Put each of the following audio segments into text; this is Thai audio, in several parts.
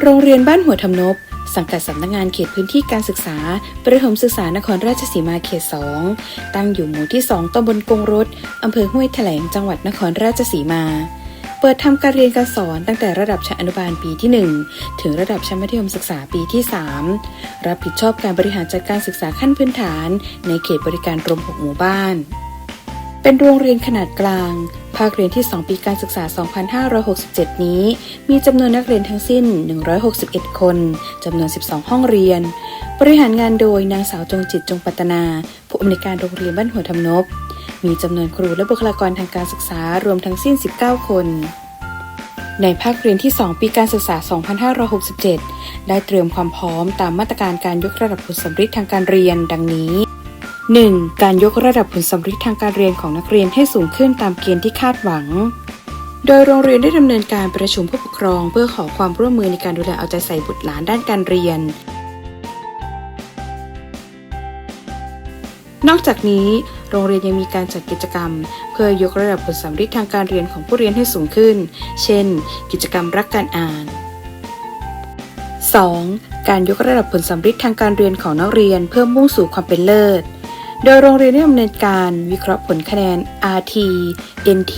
โรงเรียนบ้านหัวทำนบ สังกัดสำนักงานเขตพื้นที่การศึกษา ประถมศึกษานครราชสีมาเขต 2 ตั้งอยู่หมู่ที่ 2ตำบลกงรถอำเภอห้วยแถลงจังหวัดนครราชสีมา เปิดทำการเรียนการสอนตั้งแต่ระดับชั้นอนุบาลปีที่ 1 ถึงระดับชั้นมัธยมศึกษาปีที่ 3 รับผิดชอบการบริหารจัดการศึกษาขั้นพื้นฐาน ในเขตบริการรวม 6 หมู่บ้าน เป็นโรงเรียนขนาดกลาง ภาคเรียนที่ 2 ปีการศึกษา 2567 นี้ มีจำนวนนักเรียนทั้งสิ้น 161 คน จำนวน 12 ห้องเรียน บริหารงานโดยนางสาวจงจิตจงปัตนา ผู้อำนวยการโรงเรียนบ้านหัวทำนบ มีจำนวนครูและบุคลากรทางการศึกษารวมทั้งสิ้น 19 คนในภาคเรียนที่ 2 ปีการศึกษา 2567 ได้เตรียมความพร้อมตามมาตรการการยกระดับผลสำฤทธิ์ทางการเรียน ดังนี้ 1. การยกระดับผลสำฤทธิ์ทางการเรียนของนักเรียนให้สูงขึ้นตามเกณฑ์ที่คาดหวัง โดยโรงเรียนได้ดำเนินการประชุมผู้ปกครอง เพื่อขอความร่วมมือในการดูแลเอาใจใส่บุตรหลานด้านการเรียน นอกจากนี้ โรงเรียนยังมีการจัดกิจกรรม เพื่อยกระดับผลสำฤทธิ์ทางการเรียนของผู้เรียนให้สูงขึ้น เช่น กิจกรรมรักการอ่าน 2. การยกระดับผลสำฤทธิ์ทางการเรียนของนักเรียนเพื่อมุ่งสู่ความเป็นเลิศ โดยโรงเรียนได้ดำเนินการวิเคราะห์ผลคะแนน RT NT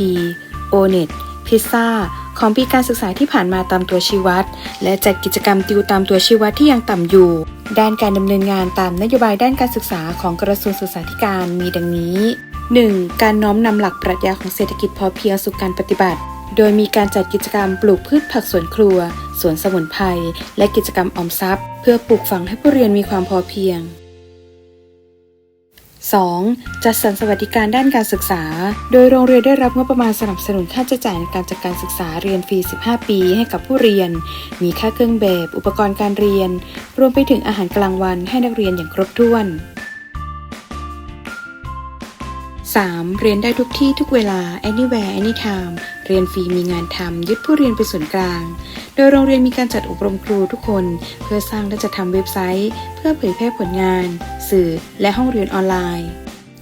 ONET PISA ของปีการศึกษาที่ผ่านมาตามตัวชี้วัด และจัดกิจกรรมติวตามตัวชี้วัดที่ยังต่ำอยู่ ด้านการดำเนินงานตามนโยบายด้านการศึกษาของกระทรวงศึกษาธิการมีดังนี้ 1. การน้อมนำหลักปรัชญาของเศรษฐกิจพอเพียงสู่การปฏิบัติ โดยมีการจัดกิจกรรมปลูกพืชผักสวนครัว สวนสมุนไพร และกิจกรรมออมทรัพย์ เพื่อปลูกฝังให้ผู้เรียนมีความพอเพียง 2. จัดสรรสวัสดิการด้านการศึกษา โดยโรงเรียนได้รับงบประมาณสนับสนุนค่าใช้จ่ายในการจัดการศึกษาเรียนฟรี 15 ปีให้กับผู้เรียน มีค่าเครื่องแบบ อุปกรณ์การเรียน รวมไปถึงอาหารกลางวันให้นักเรียนอย่างครบถ้วน 3. เรียนได้ทุกที่ทุกเวลา anywhere anytime เรียนฟรีมีงานทำ ยึดผู้เรียนเป็นส่วนกลาง โดยโรงเรียนมีการจัดอบรมครูทุกคน เพื่อสร้างและจัดทำเว็บไซต์ เพื่อเผยแพร่ผลงาน สื่อ และห้องเรียนออนไลน์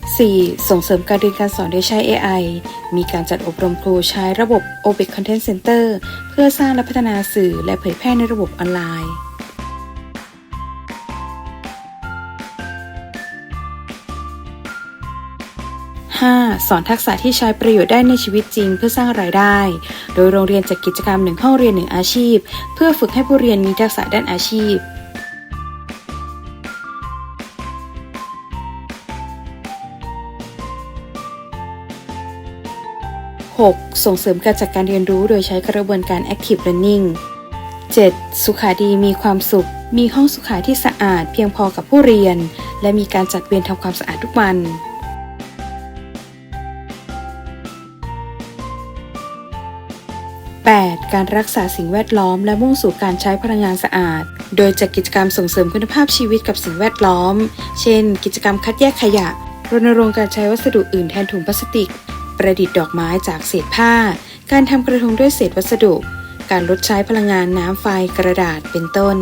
4. ส่งเสริมการเรียนการสอนโดยใช้ AI มีการจัดอบรมครูใช้ระบบ OBEC Content Center เพื่อสร้างและพัฒนาสื่อและเผยแพร่ในระบบออนไลน์ 5. สอนทักษะที่ใช้ประโยชน์ได้ในชีวิตจริง เพื่อสร้างรายได้ โดยโรงเรียนจัดกิจกรรมหนึ่งห้องเรียนหนึ่งอาชีพ เพื่อฝึกให้ผู้เรียนมีทักษะด้านอาชีพ 6. ส่งเสริมการจัดการเรียนรู้โดยใช้กระบวนการ Active Learning 7. สุขาดีมีความสุข มีห้องสุขาที่สะอาดเพียงพอกับผู้เรียน และมีการจัดเวรทำความสะอาดทุกวัน 8. การรักษาสิ่งแวดล้อม และมุ่งสู่การใช้พลังงานสะอาด โดยจัดกิจกรรมส่งเสริมคุณภาพชีวิตกับสิ่งแวดล้อม เช่น กิจกรรมคัดแยกขยะ รณรงค์การใช้วัสดุอื่นแทนถุงพลาสติก ประดิษฐ์ดอกไม้จากเศษผ้า การทำกระทงด้วยเศษวัสดุ การลดใช้พลังงานน้ำไฟกระดาษเป็นต้น